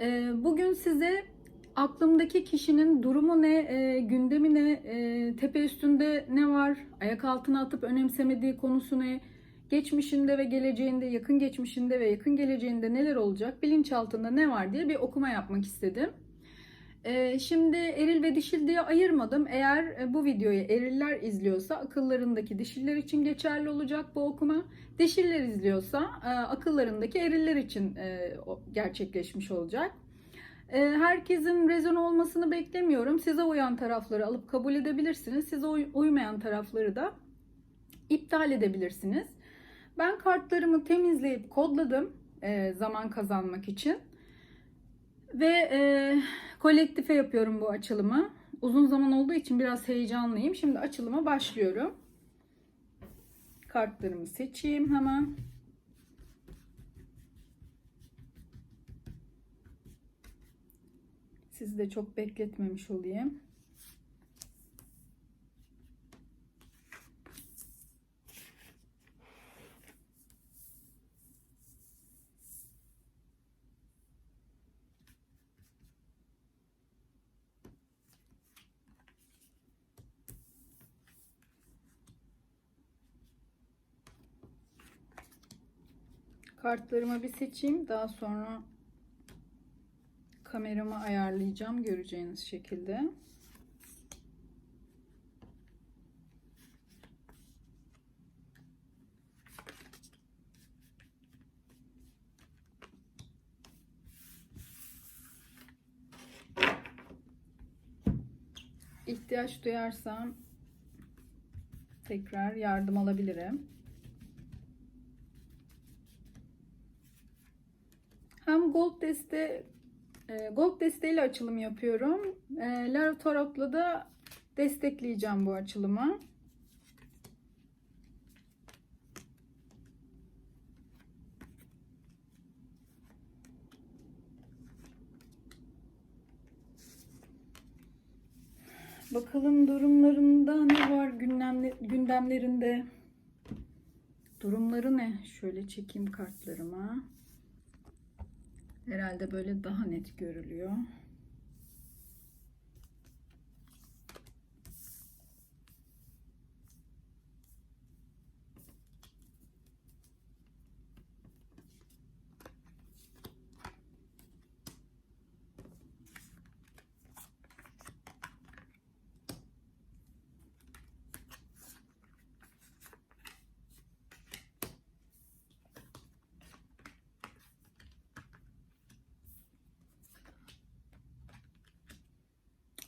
Ee, Bugün size aklımdaki kişinin durumu ne, e, gündemi ne, e, tepe üstünde ne var, ayak altına atıp önemsemediği konusu ne, geçmişinde ve geleceğinde, yakın geçmişinde ve yakın geleceğinde neler olacak, bilinçaltında ne var diye bir okuma yapmak istedim. Ee, Şimdi eril ve dişil diye ayırmadım. Eğer e, bu videoyu eriller izliyorsa akıllarındaki dişiller için geçerli olacak bu okuma. Dişiller izliyorsa e, akıllarındaki eriller için e, gerçekleşmiş olacak. Herkesin rezon olmasını beklemiyorum. Size uyan tarafları alıp kabul edebilirsiniz. Size uy- uymayan tarafları da iptal edebilirsiniz. Ben kartlarımı temizleyip kodladım zaman kazanmak için. Ve e, kolektife yapıyorum bu açılımı. Uzun zaman olduğu için biraz heyecanlıyım. Şimdi açılıma başlıyorum. Kartlarımı seçeyim hemen. Sizi de çok bekletmemiş olayım. Kartlarımı bir seçeyim. Daha sonra kameramı ayarlayacağım göreceğiniz şekilde. İhtiyaç duyarsam tekrar yardım alabilirim. Hem gold deste e, gold desteğiyle açılım yapıyorum. E, Lara Tarot'la da destekleyeceğim bu açılımı. Bakalım durumlarında ne var gündemle, gündemlerinde. Durumları ne? Şöyle çekeyim kartlarıma. Herhalde böyle daha net görülüyor.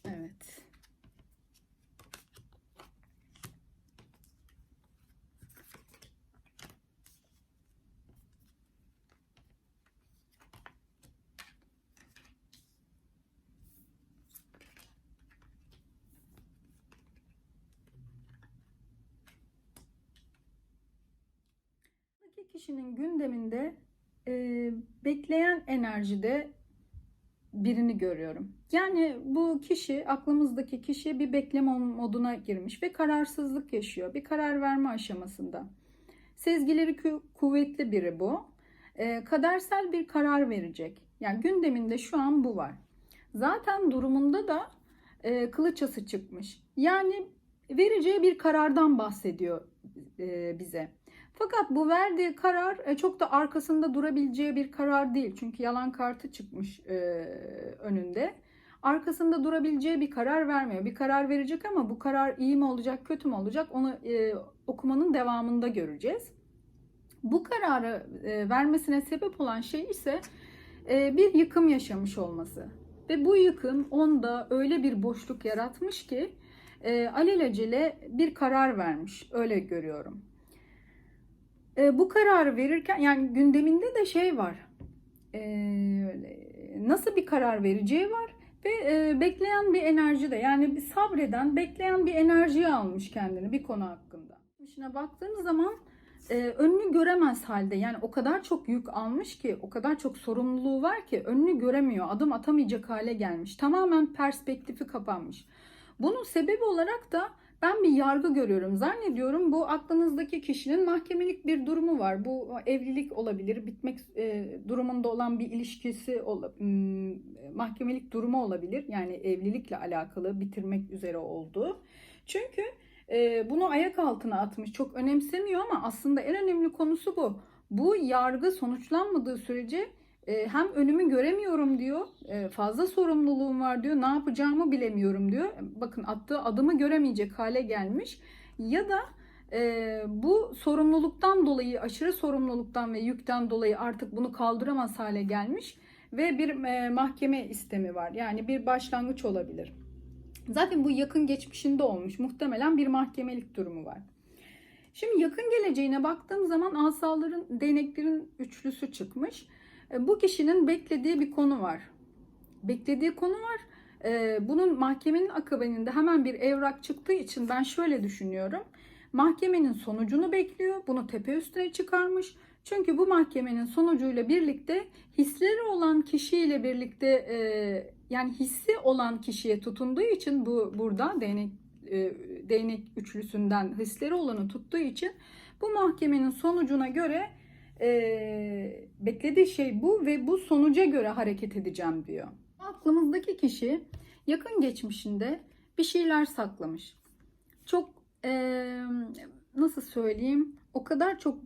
Evet. Buradaki kişinin gündeminde e, bekleyen enerjide birini görüyorum. Yani bu kişi, aklımızdaki kişi bir bekleme moduna girmiş ve kararsızlık yaşıyor. Bir karar verme aşamasında. Sezgileri kuvvetli biri bu. Ee, kadersel bir karar verecek. Yani gündeminde şu an bu var. Zaten durumunda da e, kılıç ası çıkmış. Yani vereceği bir karardan bahsediyor e, bize. Fakat bu verdiği karar e, çok da arkasında durabileceği bir karar değil. Çünkü yalan kartı çıkmış e, önünde. Arkasında durabileceği bir karar vermiyor. Bir karar verecek ama bu karar iyi mi olacak, kötü mü olacak onu e, okumanın devamında göreceğiz. Bu kararı vermesine sebep olan şey ise bir yıkım yaşamış olması. Ve bu yıkım onda öyle bir boşluk yaratmış ki alelacele bir karar vermiş. Öyle görüyorum. E, bu kararı verirken yani gündeminde de şey var. E, nasıl bir karar vereceği var ve e, bekleyen bir enerji de yani bir sabreden, bekleyen bir enerjiyi almış kendini bir konu hakkında. İşine baktığınız zaman e, önünü göremez halde yani o kadar çok yük almış ki o kadar çok sorumluluğu var ki önünü göremiyor adım atamayacak hale gelmiş tamamen perspektifi kapanmış bunun sebebi olarak da ben bir yargı görüyorum. Zannediyorum bu aklınızdaki kişinin mahkemelik bir durumu var. Bu evlilik olabilir, bitmek e, durumunda olan bir ilişkisi ola- m, mahkemelik durumu olabilir. Yani evlilikle alakalı bitirmek üzere olduğu. Çünkü e, bunu ayak altına atmış. Çok önemsemiyor ama aslında en önemli konusu bu. Bu yargı sonuçlanmadığı sürece e, hem önümü göremiyorum diyor, e, fazla sorumluluğum var diyor, ne yapacağımı bilemiyorum diyor. Bakın attığı adımı göremeyecek hale gelmiş. Ya da e, bu sorumluluktan dolayı, aşırı sorumluluktan ve yükten dolayı artık bunu kaldıramaz hale gelmiş ve bir e, mahkeme istemi var. Yani bir başlangıç olabilir. Zaten bu yakın geçmişinde olmuş. Muhtemelen bir mahkemelik durumu var. Şimdi yakın geleceğine baktığım zaman asaların, değneklerin üçlüsü çıkmış. E, Bu kişinin beklediği bir konu var. Beklediği konu var. E, Bunun mahkemenin akabininde hemen bir evrak çıktığı için ben şöyle düşünüyorum. Mahkemenin sonucunu bekliyor. Bunu tepe üstüne çıkarmış. Çünkü bu mahkemenin sonucuyla birlikte hisleri olan kişiyle birlikte e, yani hissi olan kişiye tutunduğu için bu burada değnek e, değnek üçlüsünden hisleri olanı tuttuğu için bu mahkemenin sonucuna göre e, beklediği şey bu ve bu sonuca göre hareket edeceğim diyor. Aklımızdaki kişi yakın geçmişinde bir şeyler saklamış. Çok e, nasıl söyleyeyim o kadar çok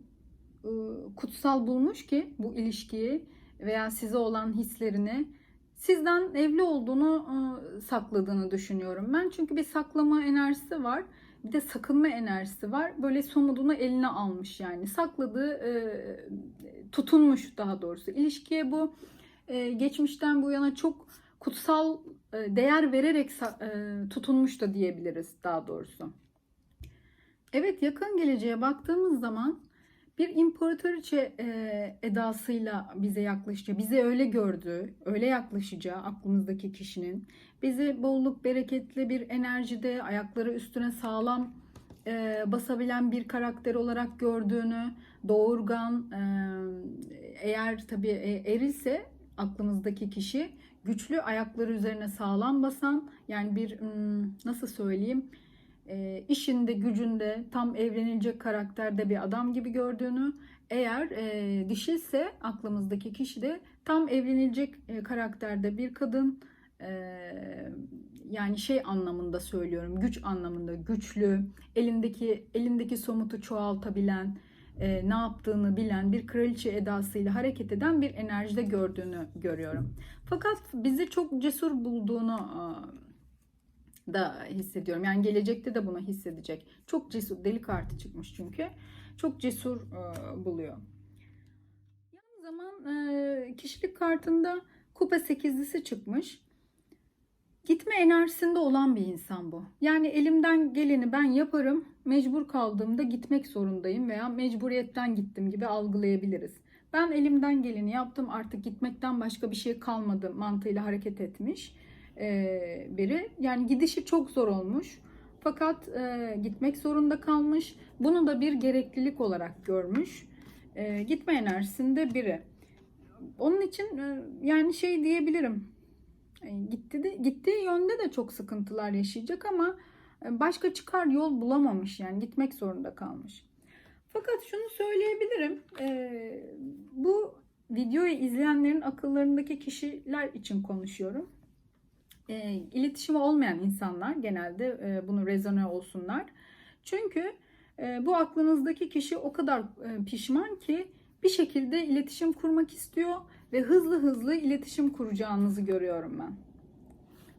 e, kutsal bulmuş ki bu ilişkiyi veya size olan hislerini sizden evli olduğunu e, sakladığını düşünüyorum ben. Çünkü bir saklama enerjisi var. Bir de sakınma enerjisi var. Böyle somudunu eline almış yani. Sakladığı, e, tutunmuş daha doğrusu. İlişkiye bu e, geçmişten bu yana çok kutsal e, değer vererek e, tutunmuş da diyebiliriz daha doğrusu. Evet yakın geleceğe baktığımız zaman bir imparatoriçe e, edasıyla bize yaklaşıyor. Bizi öyle gördü, öyle yaklaşacağı aklımızdaki kişinin. Bizi bolluk, bereketli bir enerjide, ayakları üstüne sağlam e, basabilen bir karakter olarak gördüğünü, doğurgan, e, eğer tabii e, erilse aklımızdaki kişi güçlü ayakları üzerine sağlam basan yani bir hmm, nasıl söyleyeyim e, işinde gücünde tam evlenilecek karakterde bir adam gibi gördüğünü eğer e, dişilse aklımızdaki kişi de tam evlenilecek e, karakterde bir kadın e, yani şey anlamında söylüyorum güç anlamında güçlü elindeki elindeki somutu çoğaltabilen e, ne yaptığını bilen bir kraliçe edasıyla hareket eden bir enerjide gördüğünü görüyorum. Fakat bizi çok cesur bulduğunu e, da hissediyorum. Yani gelecekte de bunu hissedecek. Çok cesur, deli kartı çıkmış çünkü. Çok cesur e, buluyor. Yan zaman e, kişilik kartında kupa sekizlisi çıkmış. Gitme enerjisinde olan bir insan bu. Yani elimden geleni ben yaparım. Mecbur kaldığımda gitmek zorundayım veya mecburiyetten gittim gibi algılayabiliriz. Ben elimden geleni yaptım artık gitmekten başka bir şey kalmadı mantığıyla hareket etmiş biri. Yani gidişi çok zor olmuş. Fakat e, gitmek zorunda kalmış. Bunu da bir gereklilik olarak görmüş. E, gitme enerjisinde biri. Onun için e, yani şey diyebilirim. E, gitti de gittiği yönde de çok sıkıntılar yaşayacak ama e, başka çıkar yol bulamamış yani gitmek zorunda kalmış. Fakat şunu söyleyebilirim. E, bu videoyu izleyenlerin akıllarındaki kişiler için konuşuyorum e, iletişimi olmayan insanlar genelde e, bunu rezone olsunlar. Çünkü e, bu aklınızdaki kişi o kadar e, pişman ki bir şekilde iletişim kurmak istiyor ve hızlı hızlı iletişim kuracağınızı görüyorum ben.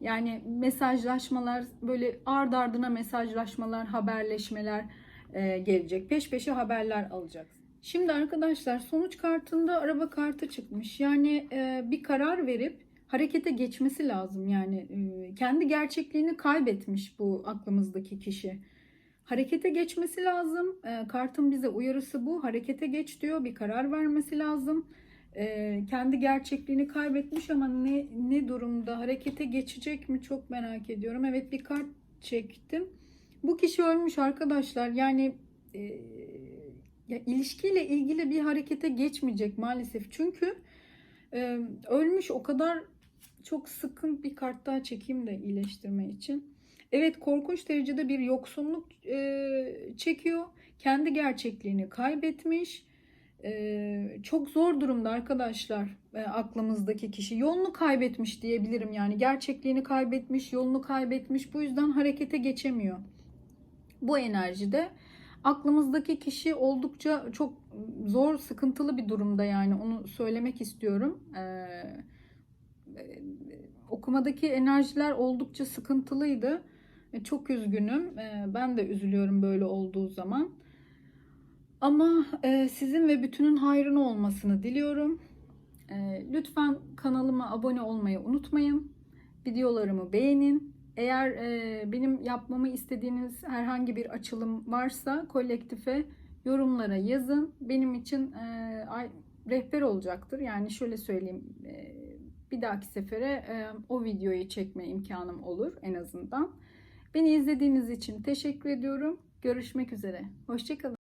Yani mesajlaşmalar böyle ard ardına mesajlaşmalar, haberleşmeler e, gelecek. Peş peşe haberler alacaksın. Şimdi arkadaşlar sonuç kartında araba kartı çıkmış. Yani e, bir karar verip harekete geçmesi lazım. Yani e, kendi gerçekliğini kaybetmiş bu aklımızdaki kişi. Harekete geçmesi lazım. E, kartın bize uyarısı bu. Harekete geç diyor. Bir karar vermesi lazım. E, kendi gerçekliğini kaybetmiş ama ne ne durumda? Harekete geçecek mi? Çok merak ediyorum. Evet bir kart çektim. Bu kişi ölmüş arkadaşlar. Yani e, ya ilişkiyle ilgili bir harekete geçmeyecek maalesef. Çünkü ölmüş o kadar çok sıkın bir kart daha çekeyim de iyileştirme için. Evet korkunç derecede bir yoksunluk e, çekiyor. Kendi gerçekliğini kaybetmiş. E, çok zor durumda arkadaşlar e, aklımızdaki kişi. Yolunu kaybetmiş diyebilirim yani. Gerçekliğini kaybetmiş, yolunu kaybetmiş. Bu yüzden harekete geçemiyor. Bu enerjide aklımızdaki kişi oldukça çok zor, sıkıntılı bir durumda yani. Onu söylemek istiyorum. Eee okumadaki enerjiler oldukça sıkıntılıydı. E, Çok üzgünüm. E, Ben de üzülüyorum böyle olduğu zaman. Ama e, sizin ve bütünün hayrına olmasını diliyorum. Lütfen kanalıma abone olmayı unutmayın. Videolarımı beğenin. Eğer benim yapmamı istediğiniz herhangi bir açılım varsa kolektife yorumlara yazın. Benim için rehber olacaktır. Yani şöyle söyleyeyim. Bir dahaki sefere o videoyu çekme imkanım olur en azından. Beni izlediğiniz için teşekkür ediyorum. Görüşmek üzere. Hoşçakalın.